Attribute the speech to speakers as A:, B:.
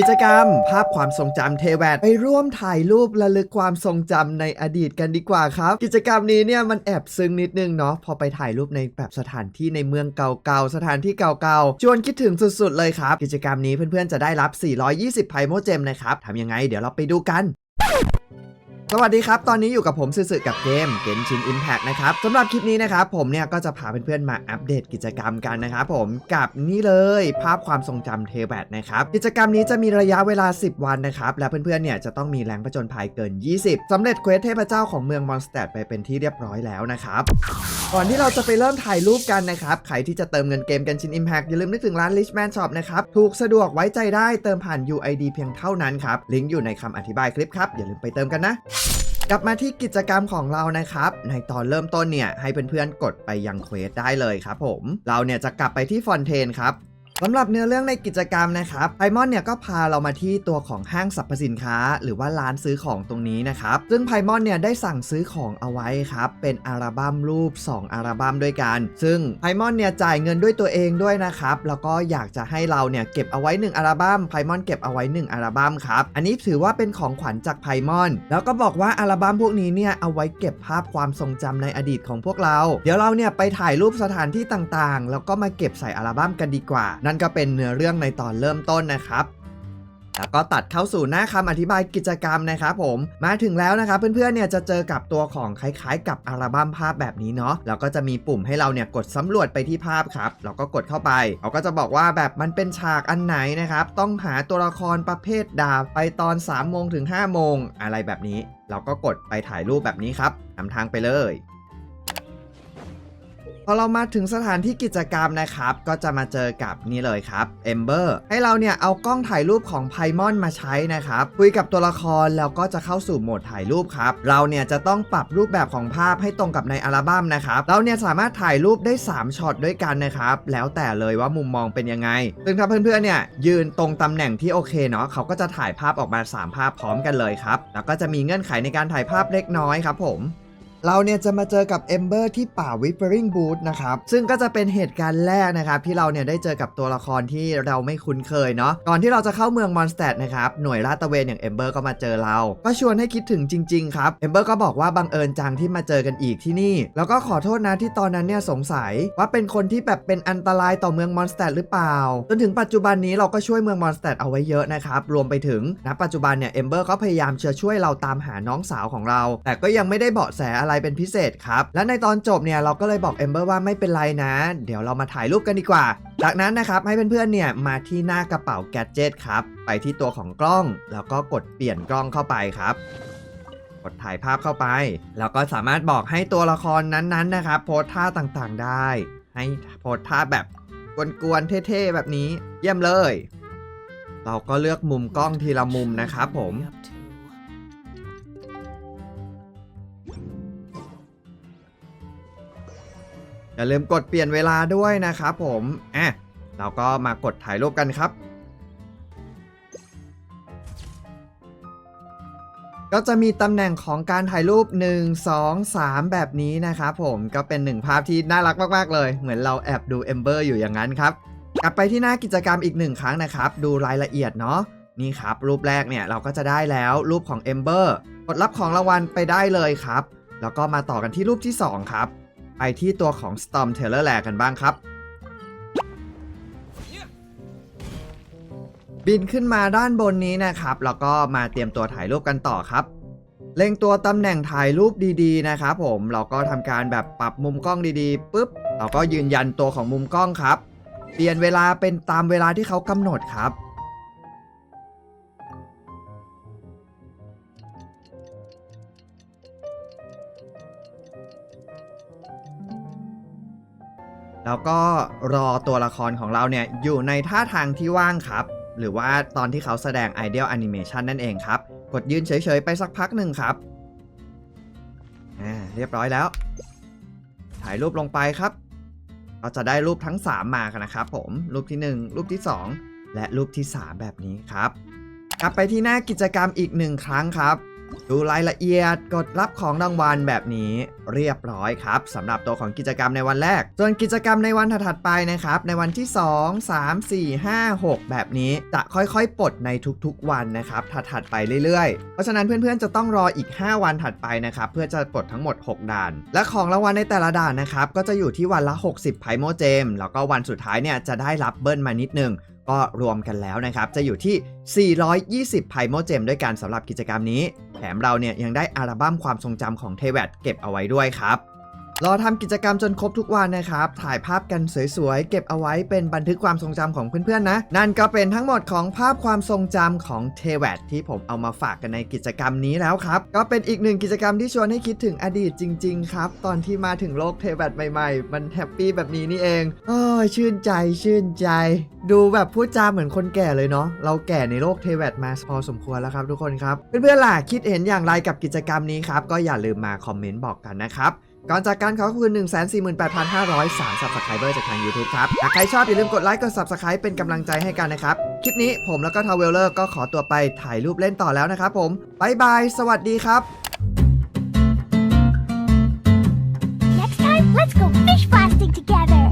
A: กิจกรรม ภาพความทรงจำเทแวดไปร่วมถ่ายรูประลึกความทรงจำในอดีตกันดีกว่าครับ กิจกรรมนี้เนี่ยมันแอบซึ้งนิดนึงเนาะพอไปถ่ายรูปในแบบสถานที่ในเมืองเก่าๆสถานที่เก่าๆชวนคิดถึงสุดๆเลยครับ กิจกรรมนี้เพื่อนๆจะได้รับ 420 ไพโมเจมนะครับทำยังไง เดี๋ยวเราไปดูกัน สวัสดีครับ ตอนนี้อยู่กับผมสื่อๆกับเกมเกมชินอิมแพกนะครับสำหรับคลิปนี้นะครับผมเนี่ยก็จะพาเพื่อนๆมาอัปเดตกิจกรรมกันนะครับผมกับนี่เลยภาพความทรงจำเทแบตนะครับกิจกรรมนี้จะมีระยะเวลา 10 วันนะครับและเพื่อนๆเนี่ยจะต้องมีแรงผจญภัยเกิน 20สำเร็จเควสเทพเจ้าของเมืองมอนสเตดไปเป็นที่เรียบร้อยแล้วนะครับ ก่อนที่เราจะไปเริ่มถ่ายรูปกันนะครับ ใครที่จะเติมเงินเกมกันชิน Impact อย่าลืมนึกถึงร้าน Richman Shop นะครับ ถูกสะดวกไว้ใจได้เติมผ่าน UID เพียงเท่านั้นครับ ลิงก์อยู่ในคำอธิบายคลิปครับ อย่าลืมไปเติมกันนะกลับมาที่กิจกรรมของเรานะครับ ในตอนเริ่มต้นเนี่ยให้เพื่อนๆกดไปยังเควสได้เลยครับผม เราเนี่ยจะกลับไปที่ฟอนเทนครับ สำหรับเนื้อเรื่องในกิจกรรมนะครับไพมอนเนี่ยก็พาเรามาที่ตัวของห้างสรรพสินค้า หรือว่าร้านซื้อของตรงนี้นะครับซึ่งไพมอนเนี่ยได้สั่งซื้อของเอาไว้ครับเป็นอัลบั้มรูป 2 อัลบั้มด้วยกัน ซึ่งไพมอนเนี่ยจ่ายเงินด้วยตัวเองด้วยนะครับแล้วก็อยากจะให้เราเนี่ยเก็บเอาไว้ 1 อัลบั้มไพมอนเก็บเอาไว้ 1 อัลบั้มครับอันนี้ถือว่าเป็นของขวัญจากไพมอน แล้วก็บอกว่าอัลบั้มพวกนี้เนี่ยเอาไว้เก็บภาพความทรงจำในอดีตของพวกเรา เดี๋ยวเราเนี่ยไปถ่ายรูปสถานที่ต่างๆ แล้วก็มาเก็บใส่อัลบั้มกันดีกว่านั่นก็เป็นเนื้อเรื่องในตอนเริ่มต้นนะครับแล้วก็ตัดเข้าสู่หน้าคำอธิบายกิจกรรมนะครับผมมาถึงแล้วนะครับเพื่อนๆเนี่ยจะเจอกับตัวของคล้ายๆ กับอัลบั้มภาพแบบนี้เนาะแล้วก็จะมีปุ่มให้เราเนี่ยกดสำรวจไปที่ภาพครับเราก็กดเข้าไปเขาก็จะบอกว่าแบบมันเป็นฉากอันไหนนะครับต้องหาตัวละครประเภทดาบไปตอน3โมงถึง5โมงอะไรแบบนี้ เราก็กดไปถ่ายรูปแบบนี้ครับนำทางไปเลย พอเรามาถึงสถานที่กิจกรรมนะครับ ก็จะมาเจอกับนี่เลยครับ Ember ให้เราเนี่ยเอากล้องถ่ายรูปของไพมอนมาใช้นะครับ คุยกับตัวละครแล้วก็จะเข้าสู่โหมดถ่ายรูปครับ เราเนี่ยจะต้องปรับรูปแบบของภาพให้ตรงกับในอัลบั้มนะครับ เราเนี่ยสามารถถ่ายรูปได้ 3ช็อตด้วยกันนะครับ แล้วแต่เลยว่ามุมมองเป็นยังไง ซึ่งถ้าเพื่อนๆเนี่ยยืนตรงตำแหน่งที่โอเคเนาะเขาก็จะถ่ายภาพออกมา 3 ภาพพร้อมกันเลยครับ แล้วก็จะมีเงื่อนไขในการถ่ายภาพเล็กน้อยครับผม เราเนี่ยจะมาเจอกับเอมเบอร์ที่ป่าวิปเปอริงบูธนะครับซึ่งก็จะเป็นเหตุการณ์แรกนะครับที่เราเนี่ยได้เจอกับตัวละครที่เราไม่คุ้นเคยเนาะก่อนที่เราจะเข้าเมืองมอนสเตดนะครับหน่วยลาดตระเวนอย่างเอมเบอร์ก็มาเจอเรา ก็ชวนให้คิดถึงจริงๆครับเอมเบอร์ก็บอกว่าบังเอิญจังที่มาเจอกันอีกที่นี่ แล้วก็ขอโทษนะที่ตอนนั้นเนี่ยสงสัยว่าเป็นคนที่แบบเป็นอันตรายต่อเมืองมอนสเตดหรือเปล่า จนถึงปัจจุบันนี้เราก็ช่วยเมืองมอนสเตดเอาไว้เยอะนะครับรวมไปถึงณปัจจุบันเนี่ยเอมเบอร์ก็พยายามจะช่วยเราตามหาน้องสาวของเรา แต่ก็ยังไม่ได้เบาะแสอะไรเป็นพิเศษครับ และในตอนจบเนี่ยเราก็เลยบอกเอมเบอร์ว่าไม่เป็นไรนะ เดี๋ยวเรามาถ่ายรูปกันดีกว่า จากนั้นนะครับให้เพื่อนๆเนี่ยมาที่หน้ากระเป๋าแกดเจิตครับ ไปที่ตัวของกล้อง แล้วก็กดเปลี่ยนกล้องเข้าไปครับกดถ่ายภาพเข้าไป แล้วก็สามารถบอกให้ตัวละครนั้นๆนะครับ โพสท่าต่างๆได้ ให้โพสท่าแบบกวนๆเท่ๆแบบนี้ เยี่ยมเลย เราก็เลือกมุมกล้องทีละมุมนะครับผม อย่าลืมกดเปลี่ยนเวลาด้วยนะครับผมอะเราก็มากดถ่ายรูปกันครับ ก็จะมีตำแหน่งของการถ่ายรูป 1 2 3 แบบนี้นะครับผมก็เป็นหนึ่งภาพที่น่ารักมากๆเลย เหมือนเราแอบดูเอมเบอร์อยู่อย่างนั้นครับ กลับไปที่หน้ากิจกรรมอีกหนึ่งครั้งนะครับ ดูรายละเอียดเนาะนี่ครับ รูปแรกเนี่ยเราก็จะได้แล้วรูปของเอมเบอร์กดรับของรางวัลไปได้เลยครับ แล้วก็มาต่อกันที่รูปที่ 2 ครับ ไปที่ตัวของ Storm t a i l o r l a กันบ้างครับ บินขึ้นมาด้านบนนี้นะครับ แล้วก็มาเตรียมตัวถ่ายรูปกันต่อครับ เล็งตัวตำแหน่งถ่ายรูปดีๆนะครับผมเราก็ทำการแบบปรับมุมกล้องดีๆปุ๊บเราก็ยืนยันตัวของมุมกล้องครับ เปลี่ยนเวลาเป็นตามเวลาที่เขากำหนดครับ แล้วก็รอตัวละครของเราเนี่ยอยู่ในท่าทางที่ว่างครับ หรือว่าตอนที่เขาแสดง Ideal Animation นั่นเองครับ กดยืนเฉยๆ ไปสักพักหนึ่งครับอ่าเรียบร้อยแล้ว ถ่ายรูปลงไปครับก็จะได้รูปทั้ง 3 มากันนะครับผม รูปที่ 1 รูปที่ 2 และรูปที่ 3 แบบนี้ครับ กลับไปที่หน้ากิจกรรมอีกหนึ่งครั้งครับ ดูรายละเอียดกดรับของรางวัลแบบนี้เรียบร้อยครับสำหรับตัวของกิจกรรมในวันแรก ส่วนกิจกรรมในวันถัดไปนะครับ ในวันที่ 2 3 4 5 6 แบบนี้จะค่อยๆปลดในทุกๆวันนะครับถัดๆไปเรื่อยๆ เพราะฉะนั้นเพื่อนๆจะต้องรออีก 5 วันถัดไปนะครับเพื่อจะปลดทั้งหมด 6 ด่าน และของรางวัลในแต่ละด่านนะครับก็จะอยู่ที่วันละ 60ไพโมเจมแล้วก็วันสุดท้ายเนี่ยจะได้รับเบิ้ลมานิดนึง ก็รวมกันแล้วนะครับ จะอยู่ที่ 420ไพโมเจมด้วยกันสำหรับกิจกรรมนี้ แถมเราเนี่ยยังได้อัลบั้มความทรงจำของเทแวดเก็บเอาไว้ด้วยครับ รอทำกิจกรรมจนครบทุกวันนะครับ ถ่ายภาพกันสวยๆ เก็บเอาไว้เป็นบันทึกความทรงจำของเพื่อนๆนะ นั่นก็เป็นทั้งหมดของภาพความทรงจำของเทวดที่ผมเอามาฝากกันในกิจกรรมนี้แล้วครับ ก็เป็นอีกหนึ่งกิจกรรมที่ชวนให้คิดถึงอดีตจริง ๆ ครับ ตอนที่มาถึงโลกเทวดใหม่ๆ มันแฮปปี้แบบนี้นี่เองโอ้ยชื่นใจชื่นใจ ดูแบบพูดจาเหมือนคนแก่เลยเนาะเราแก่ในโลกเทวดมาพอสมควรแล้วครับทุกคนครับเพื่อนๆล่ะคิดเห็นอย่างไรกับกิจกรรมนี้ครับก็อย่าลืมมาคอมเมนต์บอกกันนะครับ ก่อนจากการขอขอบคุณ 148,503 Subscriber จากทาง YouTube ครับ หากใครชอบอย่าลืมกดไลค์กด Subscribe เป็นกำลังใจให้กันนะครับ คลิปนี้ผมแล้วก็ทาวเวลเลอร์ก็ขอตัวไปถ่ายรูปเล่นต่อแล้วนะครับผมบายบาย สวัสดีครับ
B: Next time, let's go fish blasting together.